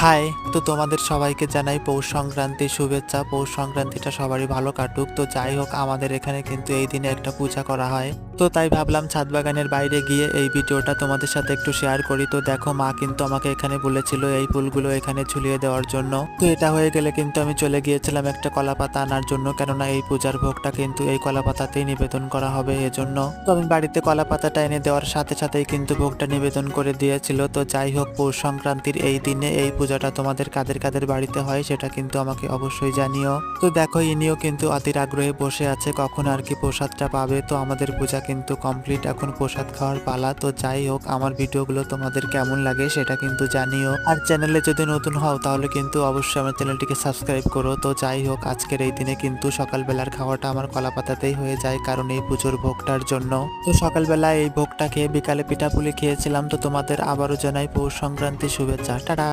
High, তো তোমাদের সবাইকে জানাই পৌষ সংক্রান্তির শুভেচ্ছা। পৌষ সংক্রান্তিটা সবারই ভালো কাটুক। তো যাই হোক, আমাদের এখানে কিন্তু এই দিনে একটা পূজা করা হয়। তো তাই ভাবলাম ছাদ বাগানের বাইরে গিয়ে এই ভিডিওটা তোমাদের সাথে একটু শেয়ার করি। তো দেখো, মা কিন্তু আমাকে এখানে বলেছিল এই ফুলগুলো এখানে ঝুলিয়ে দেওয়ার জন্য। তো এটা হয়ে গেলে কিন্তু আমি চলে গিয়েছিলাম একটা কলা পাতা আনার জন্য। কেননা এই পূজার ভোগটা কিন্তু এই কলা পাতাতেই নিবেদন করা হবে এজন্য। তো আমি বাড়িতে কলা পাতাটা এনে দেওয়ার সাথে সাথেই কিন্তু ভোগটা নিবেদন করে দিয়েছিল। তো যাই হোক, পৌষ সংক্রান্তির এই দিনে এই পূজাটা তোমাদের কাদের কাদের বাড়িতে হয় সেটা কিন্তু আমাকে অবশ্যই জানিও। তো দেখো, ইনিও কিন্তু অতির আগ্রহে বসে আছে, কখন আর কি প্রসাদটা পাবে। তো আমাদের পূজা কিন্তু কমপ্লিট এখন প্রসাদ খাওয়ার পালা। তো যাই হোক, আমার ভিডিওগুলো তোমাদের কেমন লাগে সেটা কিন্তু জানিও। আর চ্যানেলে যদি নতুন হও, তাহলে কিন্তু অবশ্যই আমার চ্যানেলটিকে সাবস্ক্রাইব করো। তো যাই হোক, আজকের এই দিনে কিন্তু সকালবেলার খাওয়াটা আমার কলা পাতাতেই হয়ে যায় কারণ এই পুজোর ভোগটার জন্য। তো সকালবেলা এই ভোগটা খেয়ে বিকালে পিঠাপুলি খেয়েছিলাম। তো তোমাদের আবারও জানাই পৌষ সংক্রান্তি শুভেচ্ছা। টাটা!